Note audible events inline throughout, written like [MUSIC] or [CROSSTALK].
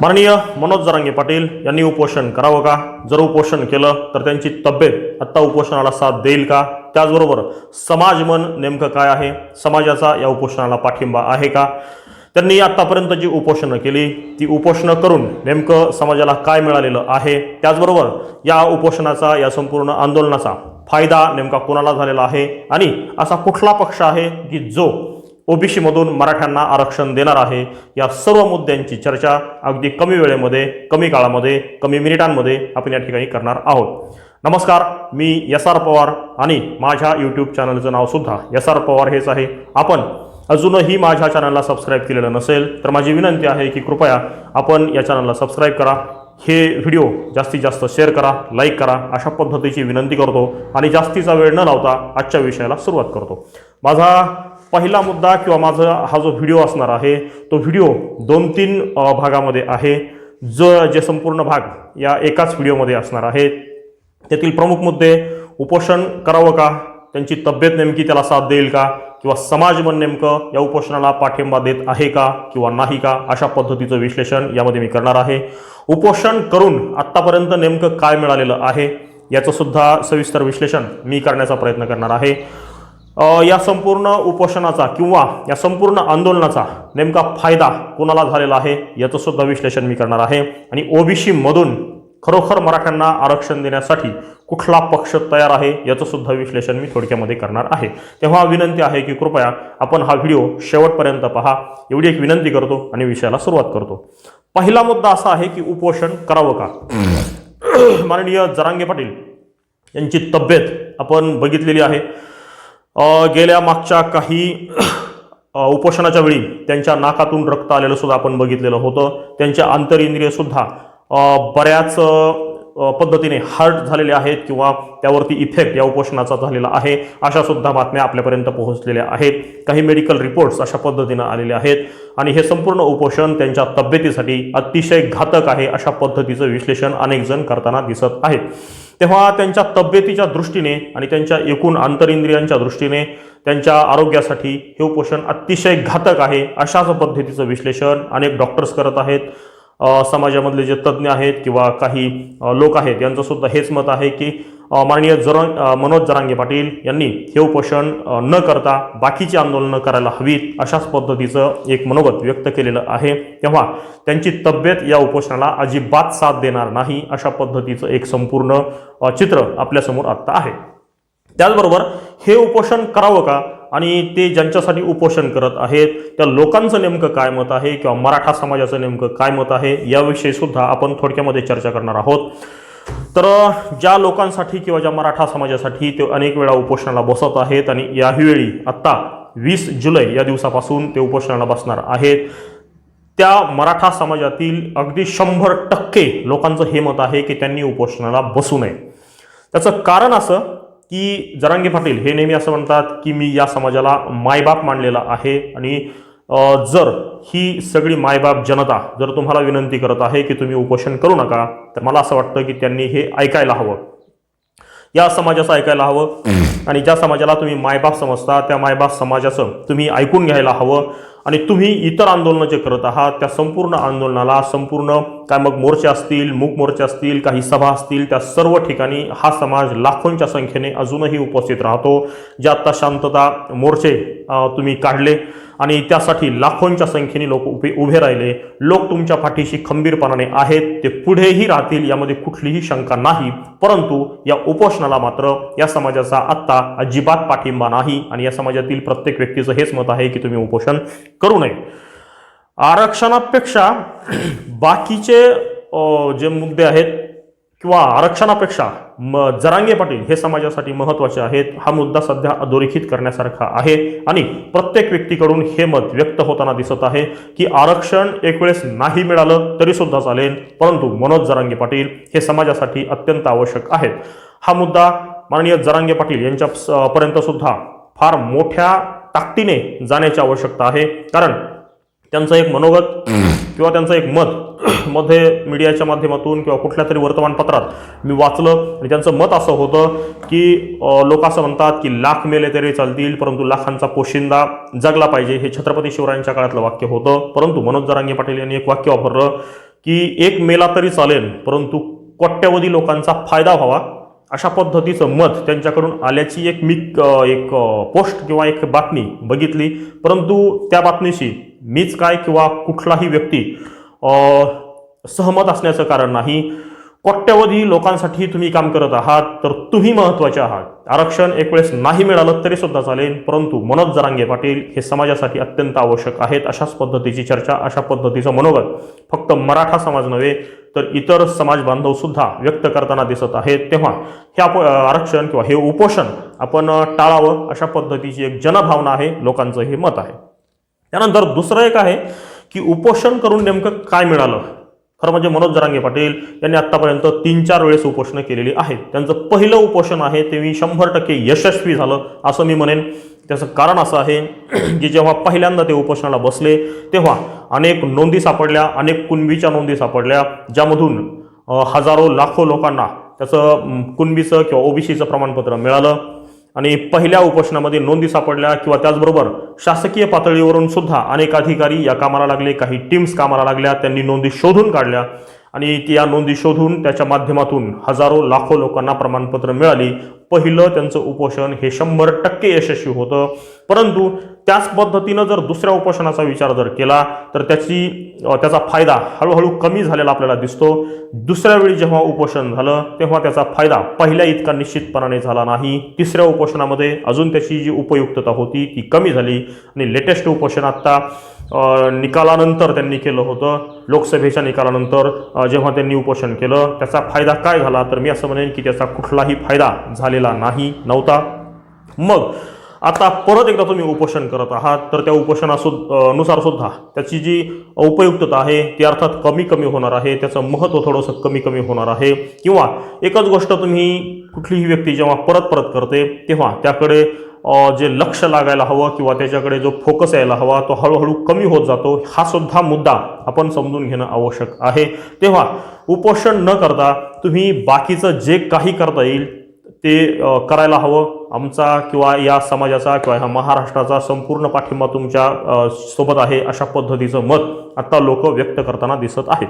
माननीय मनोज जरांगे पाटील यांनी उपोषण करावं का? जर उपोषण केलं तर त्यांची तब्येत आत्ता उपोषणाला साथ देईल का? त्याचबरोबर समाज मन नेमकं काय आहे? समाजाचा या उपोषणाला पाठिंबा आहे का? त्यांनी आत्तापर्यंत जी उपोषणं केली ती उपोषणं करून नेमकं समाजाला काय मिळालेलं आहे? त्याचबरोबर या उपोषणाचा या संपूर्ण आंदोलनाचा फायदा नेमका कोणाला झालेला आहे? आणि असा कुठला पक्ष आहे की जो ओबीसीमधून मराठ्यांना आरक्षण देणार आहे. या सर्व मुद्द्यांची चर्चा अगदी कमी वेळेमध्ये कमी काळामध्ये कमी मिनिटांमध्ये आपण या ठिकाणी करणार आहोत. नमस्कार मी एस आर पवार आणि माझ्या यूट्यूब चॅनलचं नावसुद्धा एस आर पवार हेच आहे. आपण अजूनही माझ्या चॅनलला सबस्क्राईब केलेलं नसेल तर माझी विनंती आहे की कृपया आपण या चॅनलला सबस्क्राईब करा. हे व्हिडिओ जास्तीत जास्त शेअर करा लाईक करा अशा पद्धतीची विनंती करतो आणि जास्तीचा वेळ न लावता आजच्या विषयाला सुरुवात करतो. माझा पहिला मुद्दा किंवा माझा हा जो व्हिडिओ असणार आहे तो व्हिडिओ दोन तीन भागामध्ये आहे. जो जे संपूर्ण भाग या एकाच व्हिडिओमध्ये असणार आहे. त्यातील प्रमुख मुद्दे उपोषण करावं का? त्यांची तब्येत नेमकी त्याला साथ देईल का? किंवा समाज मन नेमकं या उपोषणाला पाठिंबा देत आहे का किंवा नाही का? अशा पद्धतीचं विश्लेषण यामध्ये मी करणार आहे. उपोषण करून आत्तापर्यंत नेमकं काय मिळालेलं आहे याचंसुद्धा सविस्तर विश्लेषण मी करण्याचा प्रयत्न करणार आहे. या संपूर्ण उपोषणाचा किंवा या संपूर्ण आंदोलनाचा नेमका फायदा कोणाला झालेला आहे याचं सुद्धा विश्लेषण मी करणार आहे. आणि ओबीसीमधून खरोखर मराठ्यांना आरक्षण देण्यासाठी कुठला पक्ष तयार आहे याचं सुद्धा विश्लेषण मी थोडक्यामध्ये करणार आहे. तेव्हा विनंती आहे की कृपया आपण हा व्हिडिओ शेवटपर्यंत पहा. एवढी एक विनंती करतो आणि विषयाला सुरुवात करतो. पहिला मुद्दा असा आहे की उपोषण करावं का? माननीय जरांगे पाटील यांची तब्येत आपण बघितलेली आहे. गेल्या मागच्या काही उपोषणाच्या वेळी त्यांच्या नाकातून रक्त आलेलं सुद्धा आपण बघितलेलं होतं. त्यांच्या आंतरिंद्रिय सुद्धा बऱ्याच पद्धतीने हर्ट झालेले आहेत किंवा त्यावरती इफेक्ट या उपोषणाचा झालेला आहे अशा सुद्धा बातम्या आपल्यापर्यंत पोहोचलेल्या आहेत. काही मेडिकल रिपोर्ट्स अशा पद्धतीनं आलेले आहेत आणि हे संपूर्ण उपोषण त्यांच्या तब्येतीसाठी अतिशय घातक आहे अशा पद्धतीचं विश्लेषण अनेक जण करताना दिसत आहेत. तेव्हा त्यांच्या तब्येतीच्या दृष्टीने आणि त्यांच्या एकूण आंतरिंद्रियांच्या दृष्टीने त्यांच्या आरोग्यासाठी हे उपोषण अतिशय घातक आहे अशाच पद्धतीचं विश्लेषण अनेक डॉक्टर्स करत आहेत. समाजामधले जे तज्ज्ञ आहेत किंवा काही लोक आहेत यांचंसुद्धा हेच मत आहे की माननीय जर मनोज जरांगे पाटील यांनी हे उपोषण न करता बाकीची आंदोलनं करायला हवीत अशाच पद्धतीचं एक मनोगत व्यक्त केलेलं आहे. तेव्हा त्यांची तब्येत या उपोषणाला अजिबात साथ देणार नाही अशा पद्धतीचं एक संपूर्ण चित्र आपल्यासमोर आत्ता आहे. त्याचबरोबर हे उपोषण करावं का? आणि ते ज्यांच्यासाठी उपोषण करत आहेत त्या लोकांचं नेमकं काय मत आहे किंवा मराठा समाजाचं नेमकं काय मत आहे याविषयी सुद्धा आपण थोडक्यामध्ये चर्चा करणार आहोत. तर ज्या लोकांसाठी किंवा ज्या मराठा समाजासाठी ते अनेक वेळा उपोषणाला बसत आहेत आणि यावेळी आत्ता वीस जुलै या दिवसापासून ते उपोषणाला बसणार आहेत त्या मराठा समाजातील अगदी शंभर टक्के लोकांचं हे मत आहे की त्यांनी उपोषणाला बसू नये. त्याचं कारण असं की जरांगे पाटील हे नेहमी असं म्हणतात की मी या समाजाला मायबाप मानलेला आहे आणि जर ही सगळी मायबाप जनता जर तुम्हाला विनंती करत आहे की तुम्ही उपोषण करू नका तर मला असं वाटतं की त्यांनी हे ऐकायला हवं. या समाजाचं ऐकायला हवं आणि ज्या समाजाला तुम्ही मायबाप समजता त्या मायबाप समाजाचं तुम्ही ऐकून घ्यायला हवं. आणि तुम्ही इतर आंदोलनं जे करत आहात त्या संपूर्ण आंदोलनाला संपूर्ण काय मग मोर्चे असतील मूक मोर्चे असतील काही सभा असतील त्या सर्व ठिकाणी हा समाज लाखोंच्या संख्येने अजूनही उपस्थित राहतो जे आत्ता शांतता मोर्चे तुम्ही काढले आणि त्यासाठी लाखोंच्या संख्येने लोक उभे उभे राहिले. लोक तुमच्या पाठीशी खंबीरपणाने आहेत ते पुढेही राहतील यामध्ये कुठलीही शंका नाही. परंतु या उपोषणाला मात्र या समाजाचा आत्ता अजिबात पाठिंबा नाही आणि या समाजातील प्रत्येक व्यक्तीचं हेच मत आहे की तुम्ही उपोषण करू नये. आरक्षणापेक्षा बाकीचे जे मुद्दे आहेत किंवा आरक्षणापेक्षा म जरांगे पाटील हे समाजासाठी महत्त्वाचे आहेत. हा मुद्दा सध्या अधोरेखित करण्यासारखा आहे आणि प्रत्येक व्यक्तीकडून हे मत व्यक्त होताना दिसत आहे की आरक्षण एक वेळेस नाही मिळालं तरीसुद्धा चालेल. परंतु मनोज जरांगे पाटील हे समाजासाठी अत्यंत आवश्यक आहेत. हा मुद्दा माननीय जरांगे पाटील यांच्या पर्यंतसुद्धा फार मोठ्या ताकदीने जाण्याची आवश्यकता आहे. कारण त्यांचं एक मनोगत किंवा त्यांचं एक मत [CLEARS THROAT] मध्ये मीडियाच्या माध्यमातून किंवा कुठल्या तरी वर्तमानपत्रात मी वाचलं आणि त्यांचं मत असं होतं की लोक असं म्हणतात की लाख मेले तरी चालतील परंतु लाखांचा पोशिंदा जगला पाहिजे हे छत्रपती शिवरायांच्या काळातलं वाक्य होतं. परंतु मनोज जरांगे पाटील यांनी एक वाक्य वापरलं की एक मेला तरी चालेल परंतु कोट्यवधी लोकांचा फायदा व्हावा. अशा पद्धतीचं मत त्यांच्याकडून आल्याची एक मी एक पोस्ट किंवा एक बातमी बघितली. परंतु त्या बातमीशी मीच काय किंवा कुठलाही व्यक्ती सहमत असण्याचं कारण नाही. कोट्यवधी लोकांसाठी तुम्ही काम करत आहात तर तुम्ही महत्त्वाचे आहात. आरक्षण एक वेळेस नाही मिळालं तरी सुद्धा चालेल परंतु मनोज जरांगे पाटील हे समाजासाठी अत्यंत आवश्यक आहेत अशाच पद्धतीची चर्चा अशा पद्धतीचं मनोगत. फक्त मराठा समाज नव्हे तर इतर समाज बांधव सुद्धा व्यक्त करताना दिसत आहेत. तेव्हा हे आप आरक्षण किंवा हे उपोषण आपण टाळावं अशा पद्धतीची एक जनभावना आहे लोकांचं हे मत आहे. त्यानंतर दुसरं एक आहे की उपोषण करून नेमकं काय मिळालं? खरं म्हणजे मनोज जरांगे पाटील यांनी आतापर्यंत तीन चार वेळेस उपोषणं केलेली आहेत. त्यांचं पहिलं उपोषण आहे ते मी शंभर टक्के यशस्वी झालं असं मी म्हणेन. त्याचं कारण असं आहे की जेव्हा पहिल्यांदा ते उपोषणाला बसले तेव्हा अनेक नोंदी सापडल्या अनेक कुणबीच्या नोंदी सापडल्या ज्यामधून हजारो लाखो लोकांना त्याचं कुणबीचं किंवा ओबीसीचं प्रमाणपत्र मिळालं. आणि पहिल्या उपोषणामध्ये नोंदी सापडल्या किंवा त्याचबरोबर शासकीय पातळीवरून सुद्धा अनेक अधिकारी या कामाला लागले काही टीम्स कामाला लागल्या त्यांनी नोंदी शोधून काढल्या. आणि ती या नोंदी शोधून त्याच्या माध्यमातून हजारो लाखो लोकांना प्रमाणपत्र मिळाली. पहिलं त्यांचं उपोषण हे शंभर टक्के यशस्वी होतं. परंतु त्याच पद्धतीनं जर दुसऱ्या उपोषणाचा विचार जर केला तर त्याची त्याचा फायदा हळूहळू कमी झालेला आपल्याला दिसतो. दुसऱ्या वेळी जेव्हा उपोषण झालं तेव्हा त्याचा फायदा पहिल्या इतका निश्चितपणाने झाला नाही. तिसऱ्या उपोषणामध्ये अजून त्याची जी उपयुक्तता होती ती कमी झाली. आणि लेटेस्ट उपोषण आत्ता निकालानंतर त्यांनी केलं होतं. लोकसभेच्या निकालानंतर जेव्हा त्यांनी उपोषण केलं त्याचा फायदा काय झाला? तर मी असं म्हणेन की त्याचा कुठलाही फायदा झालेला नाही नव्हता. मग आता परत एकदा तुम्ही उपोषण करत आहात तर त्या उपोषणासु नुसार सुद्धा त्याची जी उपयुक्तता आहे ती अर्थात कमी कमी होणार आहे त्याचं महत्त्व थोडंसं कमी कमी होणार आहे. किंवा एकच गोष्ट तुम्ही कुठलीही व्यक्ती जेव्हा परत परत करते तेव्हा त्याकडे जे लक्ष लागायला हवं किंवा त्याच्याकडे जो फोकस यायला हवा तो हळूहळू कमी होत जातो हा सुद्धा मुद्दा आपण समजून घेणं आवश्यक आहे. तेव्हा उपोषण न करता तुम्ही बाकीचं जे काही करता येईल ते करायला हवं. आमचा किंवा या समाजाचा किंवा ह्या महाराष्ट्राचा संपूर्ण पाठिंबा तुमच्यासोबत आहे अशा पद्धतीचं मत आता लोक व्यक्त करताना दिसत आहेत.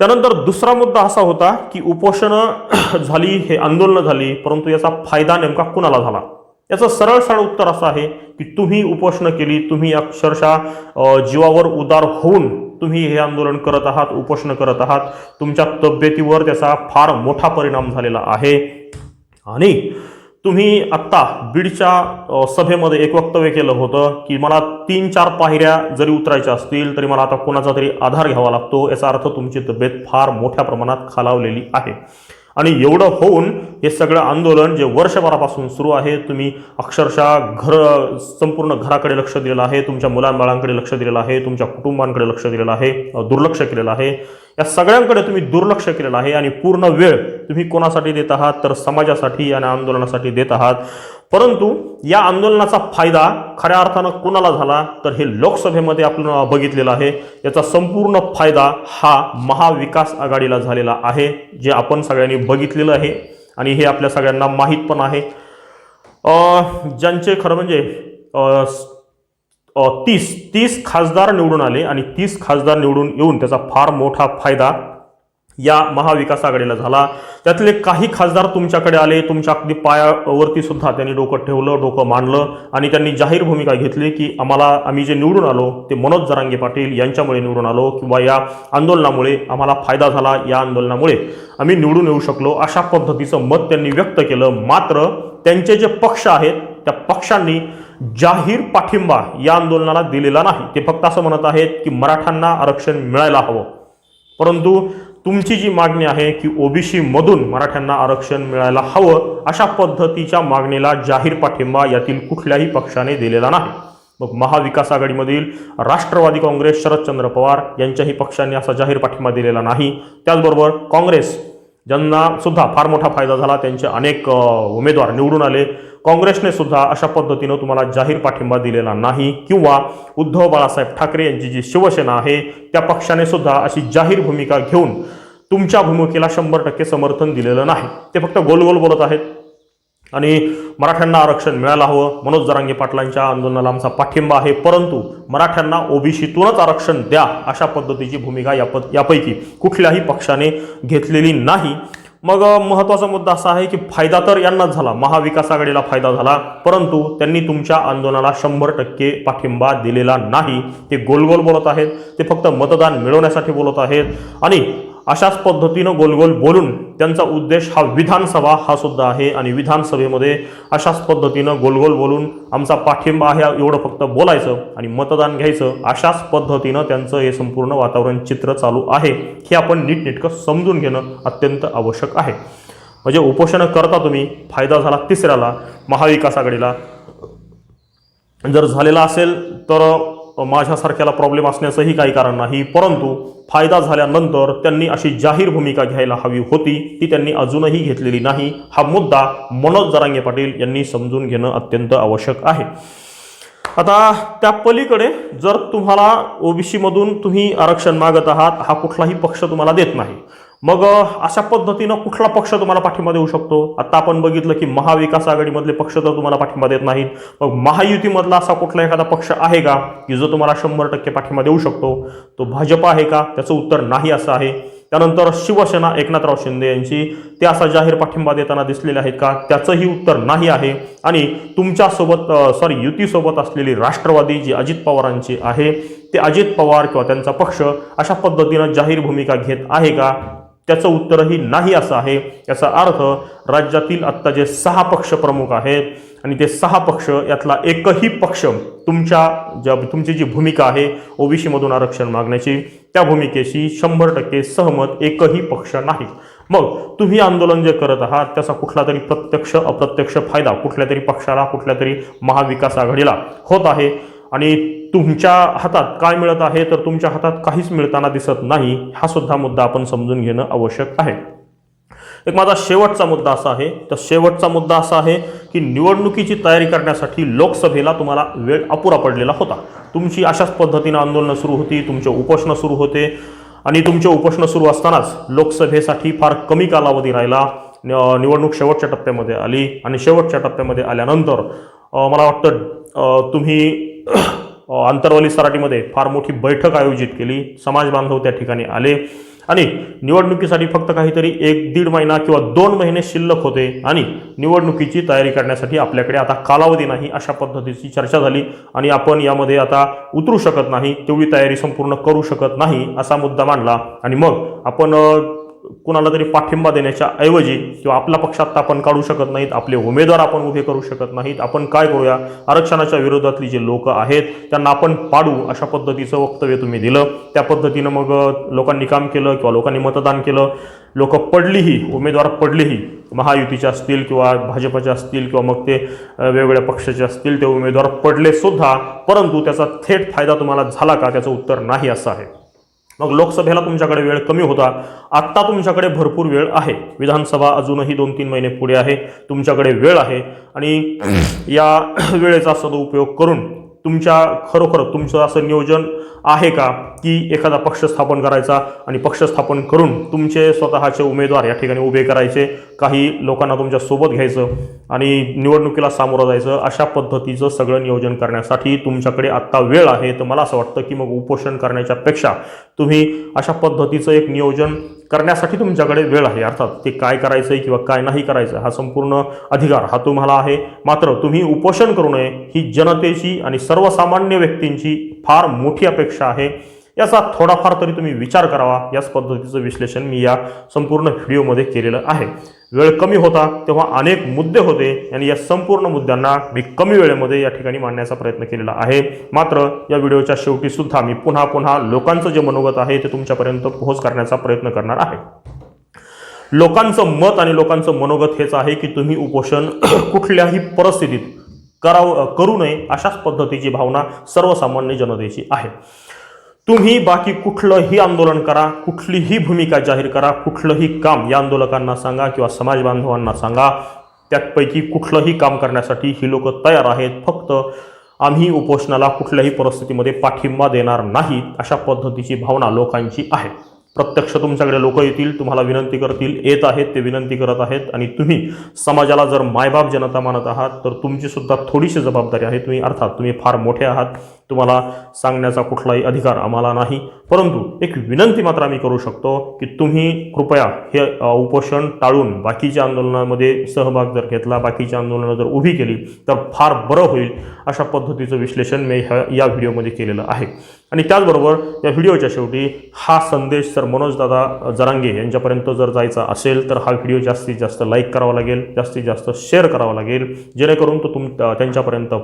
त्यानंतर दुसरा मुद्दा असा होता की उपोषणं [CLEARS THROAT] झाली हे आंदोलनं झाली परंतु याचा फायदा नेमका कुणाला झाला? याचं सरळ सरळ उत्तर असं आहे की तुम्ही उपोषणं केली तुम्ही अक्षरशः जीवावर उदार होऊन तुम्ही हे आंदोलन करत आहात उपोषणं करत आहात. तुमच्या तब्येतीवर त्याचा फार मोठा परिणाम झालेला आहे. आणि तुम्ही आत्ता बीडच्या सभेमध्ये एक वक्तव्य केलं होतं की मला तीन चार पायऱ्या जरी उतरायच्या असतील तरी मला आता कोणाचा तरी आधार घ्यावा लागतो. याचा अर्थ तुमची तब्येत फार मोठ्या प्रमाणात खालावलेली आहे. आणि एवढं होऊन हे सगळं आंदोलन जे वर्षभरापासून सुरू आहे तुम्ही अक्षरशः घर संपूर्ण घराकडे लक्ष दिलेलं आहे तुमच्या मुलांबाळांकडे लक्ष दिलेलं आहे तुमच्या कुटुंबांकडे लक्ष दिलेलं आहे दुर्लक्ष केलेलं आहे. या सगळ्यांकडे तुम्ही दुर्लक्ष केलेलं आहे आणि पूर्ण वेळ तुम्ही कोणासाठी देत आहात? तर समाजासाठी आणि आंदोलनासाठी देत आहात. परंतु या आंदोलनाचा फायदा खऱ्या अर्थानं कोणाला झाला? तर हे लोकसभेमध्ये आपण बघितलेलं आहे. याचा संपूर्ण फायदा हा महाविकास आघाडीला झालेला आहे जे आपण सगळ्यांनी बघितलेलं आहे आणि हे आपल्या सगळ्यांना माहीत पण आहे. ज्यांचे खरं म्हणजे तीस तीस खासदार निवडून आले आणि तीस खासदार निवडून येऊन त्याचा फार मोठा फायदा या महाविकास आघाडीला झाला. त्यातले काही खासदार तुमच्याकडे आले तुमच्या अगदी पायावरती सुद्धा त्यांनी डोकं ठेवलं डोकं मांडलं आणि त्यांनी जाहीर भूमिका घेतली की आम्हाला आम्ही जे निवडून आलो ते मनोज जरांगे पाटील यांच्यामुळे निवडून आलो किंवा या आंदोलनामुळे आम्हाला फायदा झाला या आंदोलनामुळे आम्ही निवडून येऊ शकलो. अशा पद्धतीचं मत त्यांनी व्यक्त केलं. मात्र त्यांचे जे पक्ष आहेत त्या पक्षांनी जाहीर पाठिंबा या आंदोलनाला दिलेला नाही. ते फक्त असं म्हणत आहेत की मराठ्यांना आरक्षण मिळायला हवं. परंतु तुमची जी मागणी आहे की ओबीसीमधून मराठ्यांना आरक्षण मिळायला हवं अशा पद्धतीच्या मागणीला जाहीर पाठिंबा यातील कुठल्याही पक्षाने दिलेला नाही. मग महाविकास आघाडीमधील राष्ट्रवादी काँग्रेस शरदचंद्र पवार यांच्याही पक्षांनी असा जाहीर पाठिंबा दिलेला नाही. त्याचबरोबर काँग्रेस ज्यांना सुद्धा फार मोठा फायदा झाला त्यांचे अनेक उमेदवार निवडून आले. काँग्रेसने सुद्धा अशा पद्धतीनं तुम्हाला जाहीर पाठिंबा दिलेला नाही. किंवा उद्धव बाळासाहेब ठाकरे यांची जी शिवसेना आहे त्या पक्षाने सुद्धा अशी जाहीर भूमिका घेऊन तुमच्या भूमिकेला शंभर टक्के समर्थन दिलेलं नाही. ते फक्त गोल गोल बोलत आहेत. आणि मराठ्यांना आरक्षण मिळायला हवं. मनोज जरांगे पाटलांच्या आंदोलनाला आमचा पाठिंबा आहे. परंतु मराठ्यांना ओबीसीतूनच आरक्षण द्या अशा पद्धतीची भूमिका या पद यापैकी कुठल्याही पक्षाने घेतलेली नाही. मग महत्त्वाचा मुद्दा असा आहे की फायदा तर यांनाच झाला. महाविकास आघाडीला फायदा झाला. परंतु त्यांनी तुमच्या आंदोलनाला शंभर टक्के पाठिंबा दिलेला नाही. ते गोलगोल बोलत आहेत. ते फक्त मतदान मिळवण्यासाठी बोलत आहेत. आणि अशाच पद्धतीनं गोलगोल बोलून त्यांचा उद्देश हा विधानसभा हा सुद्धा आहे. आणि विधानसभेमध्ये अशाच पद्धतीनं गोलगोल बोलून आमचा पाठिंबा आहे एवढं फक्त बोलायचं आणि मतदान घ्यायचं. अशाच पद्धतीनं त्यांचं हे संपूर्ण वातावरण चित्र चालू आहे. हे आपण नीटनेटकं समजून घेणं अत्यंत आवश्यक आहे. म्हणजे उपोषणं करता तुम्ही फायदा झाला तिसऱ्याला महाविकास आघाडीला. जर झालेला असेल तर माझ्यासारख्याला प्रॉब्लेम असण्याचंही काही कारण नाही. परंतु फायदा झाल्यानंतर त्यांनी अशी जाहीर भूमिका घ्यायला हवी होती ती त्यांनी अजूनही घेतलेली नाही. हा मुद्दा मनोज जरांगे पाटील यांनी समजून घेणं अत्यंत आवश्यक आहे. आता त्या पलीकडे जर तुम्हाला ओबीसीमधून तुम्ही आरक्षण मागत आहात हा कुठलाही पक्ष तुम्हाला देत नाही. मग अशा पद्धतीनं कुठला पक्ष तुम्हाला पाठिंबा देऊ शकतो? आता आपण बघितलं की महाविकास आघाडीमधले पक्ष तर तुम्हाला पाठिंबा देत नाहीत. मग महायुतीमधला असा कुठला एखादा पक्ष आहे का की जो तुम्हाला शंभर टक्के पाठिंबा देऊ शकतो? तो भाजप आहे का? त्याचं उत्तर नाही असं आहे. त्यानंतर शिवसेना एकनाथराव शिंदे यांची ते असा जाहीर पाठिंबा देताना दिसलेले आहेत का? त्याचंही उत्तर नाही आहे. आणि तुमच्यासोबत सॉरी युतीसोबत असलेली राष्ट्रवादी जी अजित पवारांची आहे ते अजित पवार किंवा त्यांचा पक्ष अशा पद्धतीनं जाहीर भूमिका घेत आहे का? त्याचं उत्तरही नाही असं आहे. याचा अर्थ राज्यातील आत्ता जे सहा पक्ष प्रमुख आहेत आणि ते सहा पक्ष यातला एकही पक्ष तुमच्या ज्या तुमची जी भूमिका आहे ओबीसीमधून आरक्षण मागण्याची त्या भूमिकेशी शंभर टक्के सहमत एकही पक्ष नाही. मग तुम्ही आंदोलन जे करत आहात त्याचा कुठला तरी प्रत्यक्ष अप्रत्यक्ष फायदा कुठल्या तरी पक्षाला कुठल्या तरी महाविकास आघाडीला होत आहे. आणि तुमच्या हातात काय मिळत आहे तर तुमच्या हातात काहीच मिळताना दिसत नाही हा सुद्धा मुद्दा आपण समजून घेणं आवश्यक आहे. एक माझा शेवटचा मुद्दा असा आहे. तर शेवटचा मुद्दा असा आहे की निवडणुकीची तयारी करण्यासाठी लोकसभेला तुम्हाला वेळ अपुरा पडलेला होता. तुमची अशाच पद्धतीनं आंदोलनं सुरू होती तुमचे उपोषणं सुरू होते आणि तुमचे उपोषणं सुरू असतानाच लोकसभेसाठी फार कमी कालावधी राहिला. निवडणूक शेवटच्या टप्प्यामध्ये आली आणि शेवटच्या टप्प्यामध्ये आल्यानंतर मला वाटतं तुम्ही आंतरवाली सराटीमध्ये फार मोठी बैठक आयोजित केली. समाज बांधव त्या ठिकाणी आले. आणि निवडणुकीसाठी फक्त काहीतरी एक दीड महिना किंवा दोन महिने शिल्लक होते. आणि निवडणुकीची तयारी करण्यासाठी आपल्याकडे आता कालावधी नाही अशा पद्धतीची चर्चा झाली. आणि आपण यामध्ये आता उतरू शकत नाही. तेवढी तयारी संपूर्ण करू शकत नाही असा मुद्दा मांडला. आणि मग आपण कुणाला तरी पाठिंबा देण्याच्या ऐवजी किंवा आपला पक्ष आत्ता आपण काढू शकत नाहीत आपले उमेदवार आपण उभे करू शकत नाहीत आपण काय करूया? आरक्षणाच्या विरोधातली जे लोक आहेत त्यांना आपण पाडू अशा पद्धतीचं वक्तव्य तुम्ही दिलं. त्या पद्धतीनं मग लोकांनी काम केलं किंवा लोकांनी मतदान केलं. लोक पडलीही उमेदवार पडलीही महायुतीचे असतील किंवा भाजपचे असतील किंवा मग ते वेगवेगळ्या पक्षाचे असतील ते उमेदवार पडले सुद्धा परंतु त्याचा थेट फायदा तुम्हाला झाला का? त्याचं उत्तर नाही असं आहे. मग लोकसभेला तुमच्याकडे वेळ कमी होता. आत्ता तुमच्याकडे भरपूर वेळ आहे. विधानसभा अजूनही दोन तीन महिने पुढे आहे. तुमच्याकडे वेळ आहे. आणि या [CLEARS THROAT] वेळेचा सदुपयोग करून तुमच्या खरोखर तुमचं असं नियोजन आहे का की एखादा पक्ष स्थापन करायचा आणि पक्ष स्थापन करून तुमचे स्वतःचे उमेदवार या ठिकाणी उभे करायचे काही लोकांना तुमच्यासोबत घ्यायचं आणि निवडणुकीला सामोरं जायचं अशा पद्धतीचं सगळं नियोजन करण्यासाठी तुमच्याकडे आत्ता वेळ आहे. तर मला असं वाटतं की मग उपोषण करण्याच्यापेक्षा तुम्ही अशा पद्धतीचं एक नियोजन करण्यासाठी तुमच्याकडे वेळ आहे. अर्थात ते काय करायचं आहे किंवा काय नाही करायचं हा संपूर्ण अधिकार हा तुम्हाला आहे. मात्र तुम्ही उपोषण करू नये ही जनतेची आणि सर्वसामान्य व्यक्तींची फार मोठी अपेक्षा आहे. याचा थोडाफार तरी तुम्ही विचार करावा. याच पद्धतीचं विश्लेषण मी या संपूर्ण व्हिडिओमध्ये केलेलं आहे. वेळ कमी होता तेव्हा अनेक मुद्दे होते आणि या संपूर्ण मुद्द्यांना मी कमी वेळेमध्ये या ठिकाणी मांडण्याचा प्रयत्न केलेला आहे. मात्र या व्हिडिओच्या शेवटी सुद्धा मी पुन्हा पुन्हा लोकांचं जे मनोगत आहे ते तुमच्यापर्यंत पोहोच करण्याचा प्रयत्न करणार आहे. लोकांचं मत आणि लोकांचं मनोगत हेच आहे की तुम्ही उपोषण [CLEARS THROAT] कुठल्याही परिस्थितीत करावं करू नये अशाच पद्धतीची भावना सर्वसामान्य जनतेची आहे. तुम्ही बाकी कुठलंही आंदोलन करा कुठलीही भूमिका जाहीर करा कुठलंही काम या आंदोलकांना सांगा किंवा समाज बांधवांना सांगा त्यापैकी कुठलंही काम करण्यासाठी ही लोक तयार आहेत. फक्त आम्ही उपोषणाला कुठल्याही परिस्थितीमध्ये पाठिंबा देणार नाही अशा पद्धतीची भावना लोकांची आहे. प्रत्यक्ष तुमच्याकडे लोक येतील तुम्हाला विनंती करतील येत आहेत ते विनंती करत आहेत. आणि तुम्ही समाजाला जर मायबाप जनता मानत आहात तर तुमची सुद्धा थोडीशी जबाबदारी आहे. तुम्ही अर्थात तुम्ही फार मोठे आहात. तुम्हाला सांगण्याचा कुठलाही अधिकार आम्हाला नाही. परंतु एक विनंती मात्र आम्ही करू शकतो की तुम्ही कृपया हे उपोषण टाळून बाकीच्या आंदोलनामध्ये सहभाग जर घेतला बाकीच्या आंदोलनं जर उभी केली तर फार बरं होईल अशा पद्धतीचं विश्लेषण मी ह्या या व्हिडिओमध्ये केलेलं आहे. आणि त्याचबरोबर या व्हिडिओच्या शेवटी हा संदेश जर मनोजदादा जरांगे यांच्यापर्यंत जर जायचा असेल तर हा व्हिडिओ जास्तीत जास्त लाईक करावा लागेल जास्तीत जास्त शेअर करावा लागेल जेणेकरून तो तुम त्यांच्यापर्यंत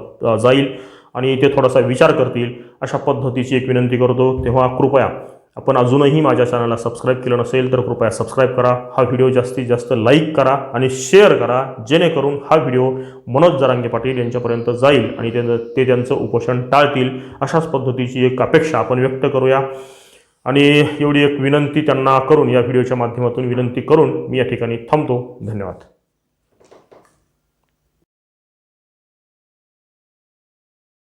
जाईल. आणि ते थोडासा विचार करतील अशा पद्धतीची एक विनंती करतो. तेव्हा कृपया आपण अजूनही माझ्या चॅनलला सबस्क्राईब केलं नसेल तर कृपया सबस्क्राईब करा. हा व्हिडिओ जास्तीत जास्त लाईक करा आणि शेअर करा जेणेकरून हा व्हिडिओ मनोज जरांगे पाटील यांच्यापर्यंत जाईल आणि ते ते त्यांचं उपोषण टाळतील. अशाच पद्धतीची एक अपेक्षा आपण व्यक्त करूया. आणि एवढी एक विनंती त्यांना करून या व्हिडिओच्या माध्यमातून विनंती करून मी या ठिकाणी थांबतो. धन्यवाद.